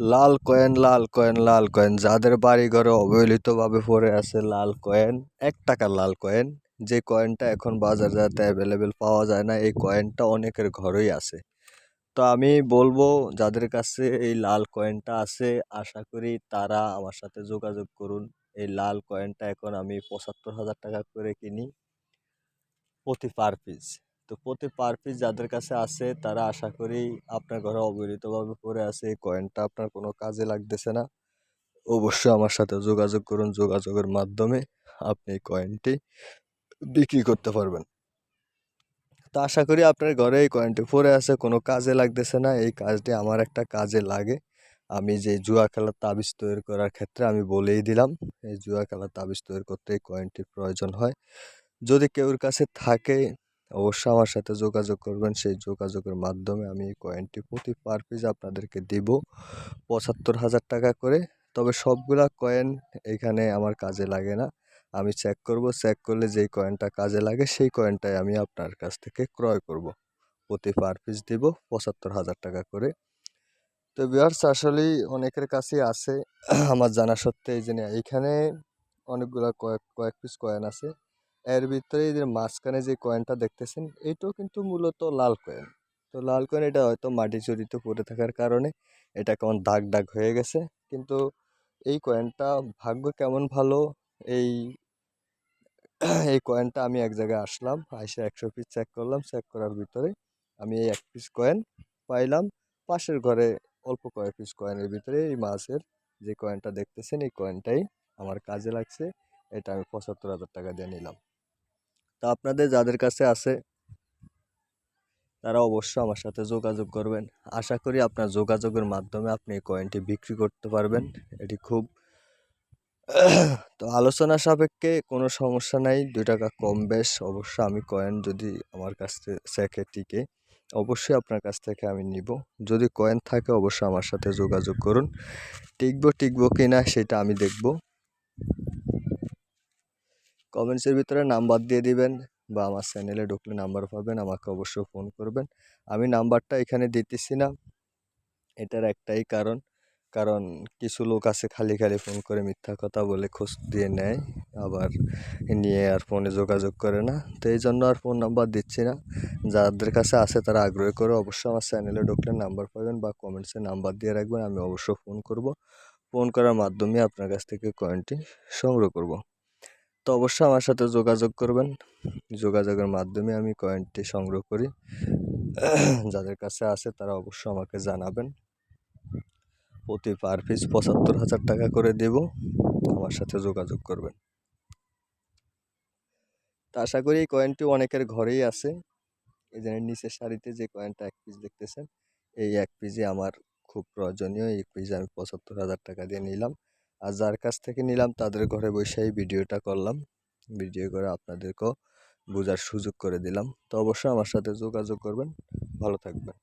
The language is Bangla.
লাল কয়েন লাল কয়েন লাল কয়েন। যাদের বাড়ি ঘরে অবহেলিতভাবে পড়ে আছে লাল কয়েন, এক টাকার লাল কয়েন। যে কয়েনটা এখন বাজারজাতে অ্যাভেলেবেল পাওয়া যায় না, এই কয়েনটা অনেকের ঘরেই আছে। তো আমি বলব, যাদের কাছে এই লাল কয়েনটা আছে, আশা করি তারা আমার সাথে যোগাযোগ করুন। এই লাল কয়েনটা এখন আমি পঁচাত্তর হাজার টাকা করে কিনি প্রতি পার পিস তো প্রতি পার পিস যাদের কাছে আছে, তারা আশা করি আপনার ঘরে অবহেলিতভাবে পড়ে আছে। এই কয়েনটা আপনার কোনো কাজে লাগতেছে না। অবশ্যই আমার সাথে যোগাযোগ করুন। যোগাযোগের মাধ্যমে আপনি এই কয়েনটি বিক্রি করতে পারবেন। তো আশা করি আপনার ঘরে এই কয়েনটি পড়ে আছে, কোনো কাজে লাগতেছে না। এই কাজটি আমার একটা কাজে লাগে। আমি যে জুয়া খেলার তাবিজ তৈরি করার ক্ষেত্রে আমি বলেই দিলাম, এই জুয়া খেলার তাবিজ তৈরি করতে এই কয়েনটির প্রয়োজন হয়। যদি কেউর কাছে থাকে অবশ্যই আমার সাথে যোগাযোগ করবেন। সেই যোগাযোগের মাধ্যমে আমি এই কয়েনটি প্রতি পার পিস আপনাদেরকে দিব পঁচাত্তর হাজার টাকা করে। তবে সবগুলা কয়েন এখানে আমার কাজে লাগে না। আমি চেক করব চেক করলে যেই কয়েনটা কাজে লাগে, সেই কয়েনটাই আমি আপনার কাছ থেকে ক্রয় করব। প্রতি পার পিস দিব পঁচাত্তর হাজার টাকা করে। তো বিহার্স আসলেই অনেকের কাছেই আছে। আমার জানা সত্ত্বে এই যে এইখানে অনেকগুলো কয়েক কয়েক পিস কয়েন আছে। এর ভিতরে এই যে মাঝখানে যে কয়েনটা দেখতেছেন এইটাও কিন্তু মূলত লাল কয়েন তো লাল কয়েন এটা হয়তো মাটি চুরিতে পড়ে থাকার কারণে এটা কেমন দাগ দাগ হয়ে গেছে। কিন্তু এই কয়েনটা ভাগ্য কেমন ভালো, এই এই কয়েনটা আমি এক জায়গায় আসলাম, আইসে একশো পিস চেক করলাম চেক করার ভিতরে আমি এই এক পিস কয়েন পাইলাম। পাশের ঘরে অল্প কয়েক পিস কয়েনের ভিতরে এই মাছের যে কয়েনটা দেখতেছেন, এই কয়েনটাই আমার কাজে লাগছে, এটা আমি পঁচাত্তর হাজার টাকা দিয়ে নিলাম। তা আপনাদের যাদের কাছে আছে, তারা অবশ্যই আমার সাথে যোগাযোগ করবেন। আশা করি আপনার যোগাযোগের মাধ্যমে আপনি এই কয়েনটি বিক্রি করতে পারবেন। এটি খুব তো আলোচনা সাপেক্ষে কোনো সমস্যা নাই, দুই টাকা কম বেশ। অবশ্য আমি কয়েন যদি আমার কাছ থেকে টিকে, অবশ্যই আপনার কাছ থেকে আমি নিব। যদি কয়েন থাকে, অবশ্যই আমার সাথে যোগাযোগ করুন। টিকবো টিকবো কি না সেটা আমি দেখব। কমেন্টসের ভিতরে নাম্বার দিয়ে দিবেন বা আমার চ্যানেলে ঢুকলে নাম্বার পাবেন, আমাকে অবশ্যই ফোন করবেন। আমি নাম্বারটা এখানে দিতেছি না। এটার একটাই কারণ। কারণ কিছু লোক আছে খালি খালি ফোন করে মিথ্যা কথা বলে খোঁজ দিয়ে নেয়, আবার নিয়ে আর ফোনে যোগাযোগ করে না। তো এই জন্য আর ফোন নাম্বার দিচ্ছি না। যাদের কাছে আছে তারা আগ্রহ করে অবশ্যই আমার চ্যানেলে ঢুকলে নাম্বার পাবেন বা কমেন্টসে নাম্বার দিয়ে রাখবেন, আমি অবশ্যই ফোন করব। ফোন করার মাধ্যমে আপনার কাছ থেকে কয়েনটি সংগ্রহ করব। তো অবশ্যই আমার সাথে যোগাযোগ করবেন। যোগাযোগের মাধ্যমে আমি কয়েনটি সংগ্রহ করি। যাদের কাছে আছে তারা অবশ্যই আমাকে জানাবেন। প্রতি পার পিস পঁচাত্তর হাজার টাকা করে দেব। আমার সাথে যোগাযোগ করবেন। তা আশা করি এই কয়েনটি অনেকের ঘরেই আছে। এই যে নিচের সারিতে যে কয়েনটা এক পিস দেখতেছেন, এই এক পিসই আমার খুব প্রয়োজনীয়। এই পিস আমি পঁচাত্তর হাজার টাকা দিয়ে নিলাম। আর যার কাছ থেকে নিলাম তাদের ঘরে বসেই ভিডিওটা করলাম। ভিডিও করে আপনাদেরকেও বোঝার সুযোগ করে দিলাম। তো অবশ্যই আমার সাথে যোগাযোগ করবেন। ভালো থাকবেন।